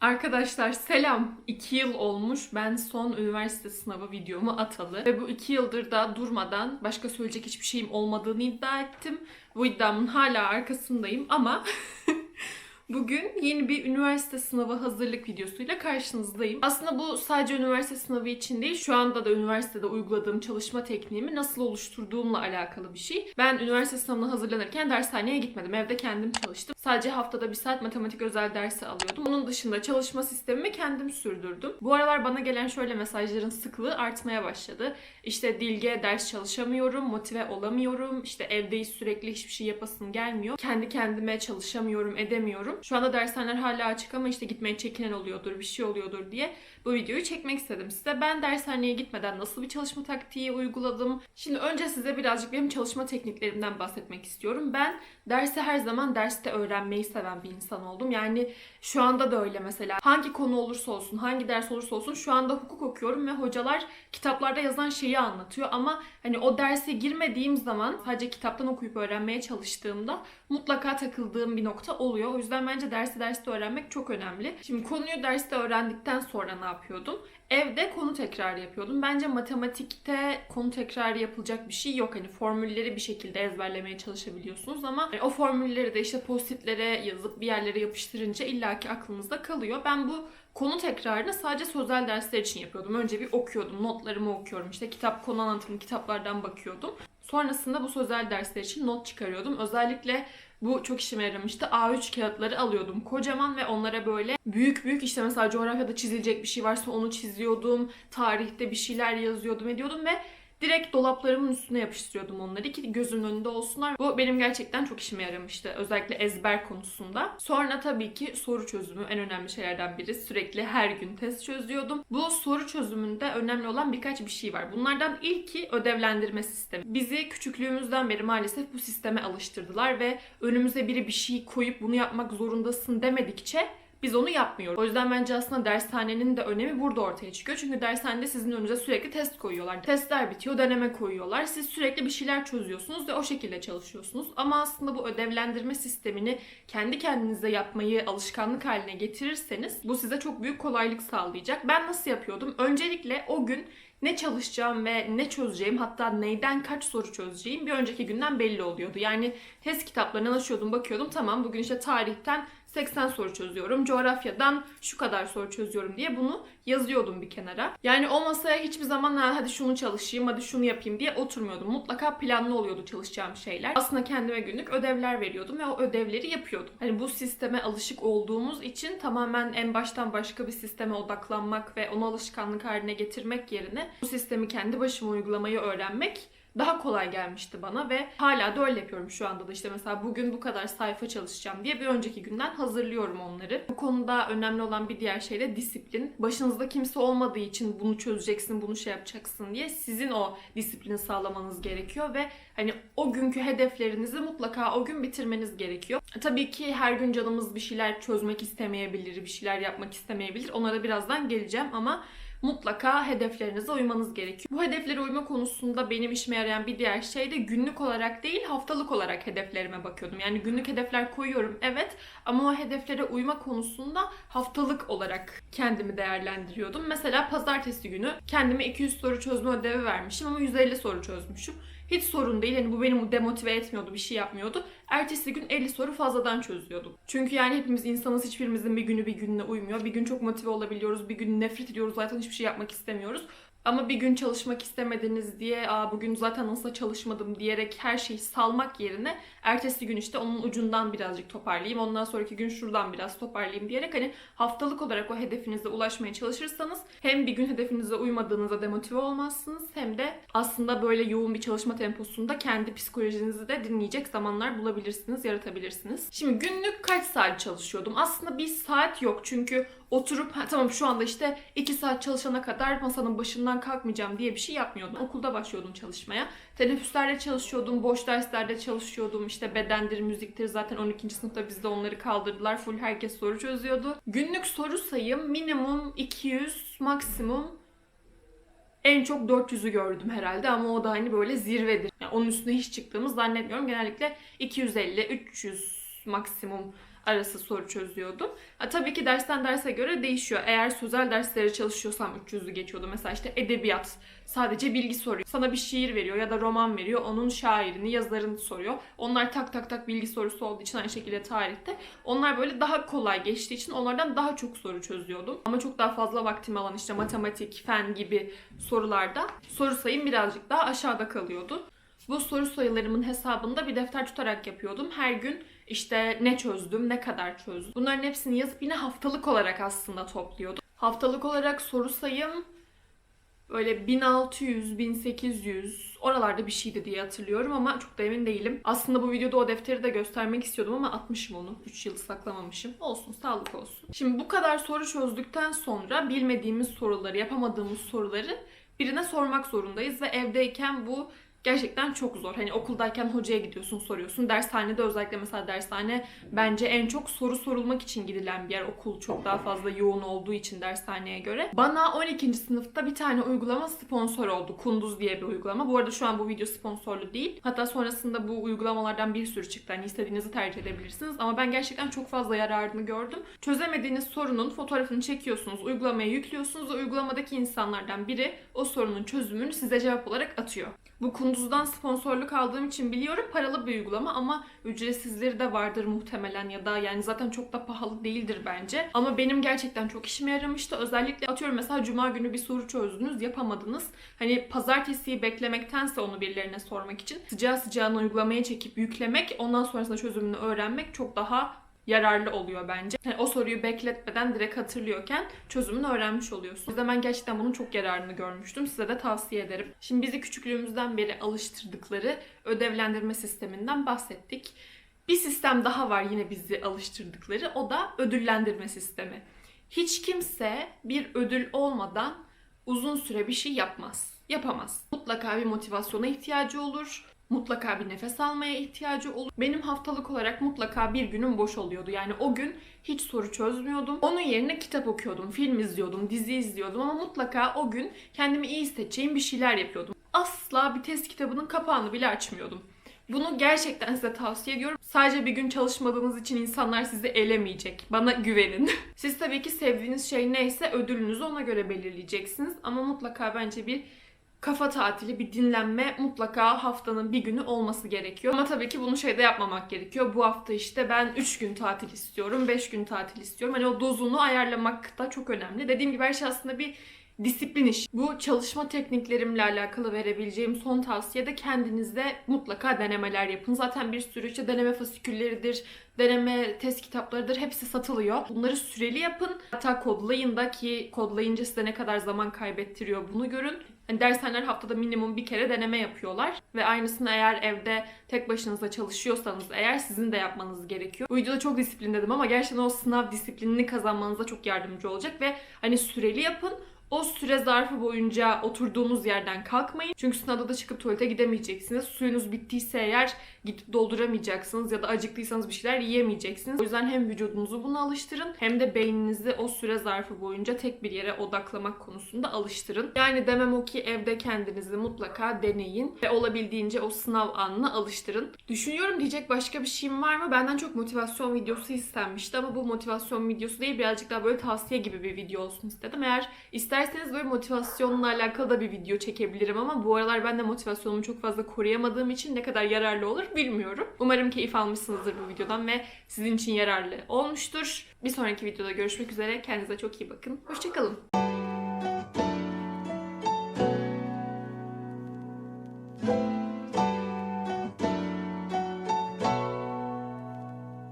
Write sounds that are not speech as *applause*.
Arkadaşlar selam. 2 yıl olmuş ben son üniversite sınavı videomu atalı. Ve bu 2 yıldır da durmadan başka söyleyecek hiçbir şeyim olmadığını iddia ettim. Bu iddiamın hala arkasındayım ama *laughs* Bugün yeni bir üniversite sınavı hazırlık videosuyla karşınızdayım. Aslında bu sadece üniversite sınavı için değil, şu anda da üniversitede uyguladığım çalışma tekniğimi nasıl oluşturduğumla alakalı bir şey. Ben üniversite sınavına hazırlanırken dershaneye gitmedim. Evde kendim çalıştım. Sadece haftada bir saat matematik özel dersi alıyordum. Onun dışında çalışma sistemimi kendim sürdürdüm. Bu aralar bana gelen şöyle mesajların sıklığı artmaya başladı. İşte dilge ders çalışamıyorum, motive olamıyorum, işte evdeyiz sürekli hiçbir şey yapasım gelmiyor. Kendi kendime çalışamıyorum, edemiyorum. Şu anda dershaneler hala açık ama işte gitmeye çekinen oluyordur, bir şey oluyordur diye bu videoyu çekmek istedim size. Ben dershaneye gitmeden nasıl bir çalışma taktiği uyguladım? Şimdi önce size birazcık benim çalışma tekniklerimden bahsetmek istiyorum. Ben dersi her zaman derste öğrenmeyi seven bir insan oldum. Yani şu anda da öyle mesela. Hangi konu olursa olsun, hangi ders olursa olsun şu anda hukuk okuyorum ve hocalar kitaplarda yazan şeyi anlatıyor ama hani o derse girmediğim zaman sadece kitaptan okuyup öğrenmeye çalıştığımda mutlaka takıldığım bir nokta oluyor. O yüzden bence dersi derste öğrenmek çok önemli. Şimdi konuyu derste öğrendikten sonra ne yapıyordum? Evde konu tekrarı yapıyordum. Bence matematikte konu tekrarı yapılacak bir şey yok. Hani formülleri bir şekilde ezberlemeye çalışabiliyorsunuz ama o formülleri de işte postitlere yazıp bir yerlere yapıştırınca illaki aklınızda kalıyor. Ben bu konu tekrarını sadece sözel dersler için yapıyordum. Önce bir okuyordum, notlarımı okuyorum. İşte kitap konu anlatımı kitaplardan bakıyordum. Sonrasında bu sözel dersler için not çıkarıyordum. Özellikle bu çok işime yaramıştı. A3 kağıtları alıyordum kocaman ve onlara böyle büyük büyük işte mesela coğrafyada çizilecek bir şey varsa onu çiziyordum. Tarihte bir şeyler yazıyordum ediyordum ve direkt dolaplarımın üstüne yapıştırıyordum onları ki gözümün önünde olsunlar. Bu benim gerçekten çok işime yaramıştı. Özellikle ezber konusunda. Sonra tabii ki soru çözümü en önemli şeylerden biri. Sürekli her gün test çözüyordum. Bu soru çözümünde önemli olan birkaç bir şey var. Bunlardan ilki ödevlendirme sistemi. Bizi küçüklüğümüzden beri maalesef bu sisteme alıştırdılar ve önümüze biri bir şey koyup bunu yapmak zorundasın demedikçe biz onu yapmıyoruz. O yüzden bence aslında dershanenin de önemi burada ortaya çıkıyor. Çünkü dershanede sizin önünüze sürekli test koyuyorlar. Testler bitiyor, deneme koyuyorlar. Siz sürekli bir şeyler çözüyorsunuz ve o şekilde çalışıyorsunuz. Ama aslında bu ödevlendirme sistemini kendi kendinize yapmayı alışkanlık haline getirirseniz bu size çok büyük kolaylık sağlayacak. Ben nasıl yapıyordum? Öncelikle o gün ne çalışacağım ve ne çözeceğim hatta neyden kaç soru çözeceğim bir önceki günden belli oluyordu. Yani test kitaplarından açıyordum bakıyordum tamam bugün işte tarihten 80 soru çözüyorum. Coğrafyadan şu kadar soru çözüyorum diye bunu yazıyordum bir kenara. Yani o masaya hiçbir zaman ha, hadi şunu çalışayım, hadi şunu yapayım diye oturmuyordum. Mutlaka planlı oluyordu çalışacağım şeyler. Aslında kendime günlük ödevler veriyordum ve o ödevleri yapıyordum. Hani bu sisteme alışık olduğumuz için tamamen en baştan başka bir sisteme odaklanmak ve onu alışkanlık haline getirmek yerine bu sistemi kendi başıma uygulamayı öğrenmek daha kolay gelmişti bana ve hala da öyle yapıyorum şu anda da işte mesela bugün bu kadar sayfa çalışacağım diye bir önceki günden hazırlıyorum onları. Bu konuda önemli olan bir diğer şey de disiplin. Başınızda kimse olmadığı için bunu çözeceksin, bunu şey yapacaksın diye sizin o disiplini sağlamanız gerekiyor ve hani o günkü hedeflerinizi mutlaka o gün bitirmeniz gerekiyor. Tabii ki her gün canımız bir şeyler çözmek istemeyebilir, bir şeyler yapmak istemeyebilir. Onlara birazdan geleceğim ama mutlaka hedeflerinize uymanız gerekiyor. Bu hedeflere uyma konusunda benim işime yarayan bir diğer şey de günlük olarak değil haftalık olarak hedeflerime bakıyordum. Yani günlük hedefler koyuyorum evet ama o hedeflere uyma konusunda haftalık olarak kendimi değerlendiriyordum. Mesela pazartesi günü kendime 200 soru çözme ödevi vermişim ama 150 soru çözmüşüm. Hiç sorun değil. Yani bu beni demotive etmiyordu, bir şey yapmıyordu. Ertesi gün 50 soru fazladan çözüyordum. Çünkü yani hepimiz insanız, hiçbirimizin bir günü bir gününe uymuyor. Bir gün çok motive olabiliyoruz, bir gün nefret ediyoruz, zaten hiçbir şey yapmak istemiyoruz. Ama bir gün çalışmak istemediniz diye Aa, bugün zaten nasıl çalışmadım diyerek her şeyi salmak yerine ertesi gün işte onun ucundan birazcık toparlayayım. Ondan sonraki gün şuradan biraz toparlayayım diyerek hani haftalık olarak o hedefinize ulaşmaya çalışırsanız hem bir gün hedefinize uymadığınızda demotive olmazsınız hem de aslında böyle yoğun bir çalışma temposunda kendi psikolojinizi de dinleyecek zamanlar bulabilirsiniz, yaratabilirsiniz. Şimdi günlük kaç saat çalışıyordum? Aslında bir saat yok çünkü oturup tamam şu anda işte 2 saat çalışana kadar masanın başından kalkmayacağım diye bir şey yapmıyordum. Okulda başlıyordum çalışmaya. Teneffüslerde çalışıyordum, boş derslerde çalışıyordum. İşte bedendir, müziktir zaten 12. sınıfta bizde onları kaldırdılar. Full herkes soru çözüyordu. Günlük soru sayım minimum 200, maksimum en çok 400'ü gördüm herhalde ama o da hani böyle zirvedir. Yani onun üstüne hiç çıktığımı zannetmiyorum. Genellikle 250, 300 maksimum arası soru çözüyordum. Ha, tabii ki dersten derse göre değişiyor. Eğer sözel derslere çalışıyorsam 300'lü geçiyordu. Mesela işte edebiyat sadece bilgi soruyor. Sana bir şiir veriyor ya da roman veriyor. Onun şairini, yazarını soruyor. Onlar tak tak tak bilgi sorusu olduğu için aynı şekilde tarihte. Onlar böyle daha kolay geçtiği için onlardan daha çok soru çözüyordum. Ama çok daha fazla vaktimi alan işte matematik, fen gibi sorularda soru sayım birazcık daha aşağıda kalıyordu. Bu soru sayılarımın hesabını da bir defter tutarak yapıyordum. Her gün işte ne çözdüm, ne kadar çözdüm. Bunların hepsini yazıp yine haftalık olarak aslında topluyordum. Haftalık olarak soru sayım böyle 1600, 1800 oralarda bir şeydi diye hatırlıyorum ama çok da emin değilim. Aslında bu videoda o defteri de göstermek istiyordum ama atmışım onu. 3 yıl saklamamışım. Olsun, sağlık olsun. Şimdi bu kadar soru çözdükten sonra bilmediğimiz soruları, yapamadığımız soruları birine sormak zorundayız ve evdeyken bu gerçekten çok zor. Hani okuldayken hocaya gidiyorsun soruyorsun. Dershanede özellikle mesela dershane bence en çok soru sorulmak için gidilen bir yer. Okul çok daha fazla yoğun olduğu için dershaneye göre. Bana 12. sınıfta bir tane uygulama sponsor oldu. Kunduz diye bir uygulama. Bu arada şu an bu video sponsorlu değil. Hatta sonrasında bu uygulamalardan bir sürü çıktı. Hani istediğinizi tercih edebilirsiniz. Ama ben gerçekten çok fazla yararını gördüm. Çözemediğiniz sorunun fotoğrafını çekiyorsunuz, uygulamaya yüklüyorsunuz ve uygulamadaki insanlardan biri o sorunun çözümünü size cevap olarak atıyor. Bu Kunduz'dan sponsorluk aldığım için biliyorum paralı bir uygulama ama ücretsizleri de vardır muhtemelen ya da yani zaten çok da pahalı değildir bence. Ama benim gerçekten çok işime yaramıştı. Özellikle atıyorum mesela cuma günü bir soru çözdünüz yapamadınız. Hani pazartesiyi beklemektense onu birilerine sormak için sıcağı sıcağına uygulamaya çekip yüklemek ondan sonrasında çözümünü öğrenmek çok daha yararlı oluyor bence. Yani o soruyu bekletmeden direkt hatırlıyorken çözümünü öğrenmiş oluyorsun. O yüzden gerçekten bunun çok yararını görmüştüm. Size de tavsiye ederim. Şimdi bizi küçüklüğümüzden beri alıştırdıkları ödevlendirme sisteminden bahsettik. Bir sistem daha var yine bizi alıştırdıkları. O da ödüllendirme sistemi. Hiç kimse bir ödül olmadan uzun süre bir şey yapmaz. Yapamaz. Mutlaka bir motivasyona ihtiyacı olur mutlaka bir nefes almaya ihtiyacı olur. Benim haftalık olarak mutlaka bir günüm boş oluyordu. Yani o gün hiç soru çözmüyordum. Onun yerine kitap okuyordum, film izliyordum, dizi izliyordum ama mutlaka o gün kendimi iyi hissedeceğim bir şeyler yapıyordum. Asla bir test kitabının kapağını bile açmıyordum. Bunu gerçekten size tavsiye ediyorum. Sadece bir gün çalışmadığınız için insanlar sizi elemeyecek. Bana güvenin. *laughs* Siz tabii ki sevdiğiniz şey neyse ödülünüzü ona göre belirleyeceksiniz. Ama mutlaka bence bir kafa tatili, bir dinlenme mutlaka haftanın bir günü olması gerekiyor. Ama tabii ki bunu şeyde yapmamak gerekiyor. Bu hafta işte ben 3 gün tatil istiyorum, 5 gün tatil istiyorum. Hani o dozunu ayarlamak da çok önemli. Dediğim gibi her şey aslında bir disiplin iş. Bu çalışma tekniklerimle alakalı verebileceğim son tavsiye de kendinizde mutlaka denemeler yapın. Zaten bir sürü işte deneme fasikülleridir, deneme test kitaplarıdır hepsi satılıyor. Bunları süreli yapın. Hatta kodlayın da ki kodlayınca size ne kadar zaman kaybettiriyor bunu görün. Hani dershaneler haftada minimum bir kere deneme yapıyorlar. Ve aynısını eğer evde tek başınıza çalışıyorsanız eğer sizin de yapmanız gerekiyor. Bu videoda çok disiplin dedim ama gerçekten o sınav disiplinini kazanmanıza çok yardımcı olacak ve hani süreli yapın. O süre zarfı boyunca oturduğunuz yerden kalkmayın. Çünkü sınavda da çıkıp tuvalete gidemeyeceksiniz. Suyunuz bittiyse eğer gidip dolduramayacaksınız ya da acıktıysanız bir şeyler yiyemeyeceksiniz. O yüzden hem vücudunuzu buna alıştırın hem de beyninizi o süre zarfı boyunca tek bir yere odaklamak konusunda alıştırın. Yani demem o ki evde kendinizi mutlaka deneyin ve olabildiğince o sınav anına alıştırın. Düşünüyorum diyecek başka bir şeyim var mı? Benden çok motivasyon videosu istenmişti ama bu motivasyon videosu değil birazcık daha böyle tavsiye gibi bir video olsun istedim. Eğer isterseniz böyle motivasyonla alakalı da bir video çekebilirim ama bu aralar ben de motivasyonumu çok fazla koruyamadığım için ne kadar yararlı olur bilmiyorum. Umarım keyif almışsınızdır bu videodan ve sizin için yararlı olmuştur. Bir sonraki videoda görüşmek üzere. Kendinize çok iyi bakın. Hoşçakalın.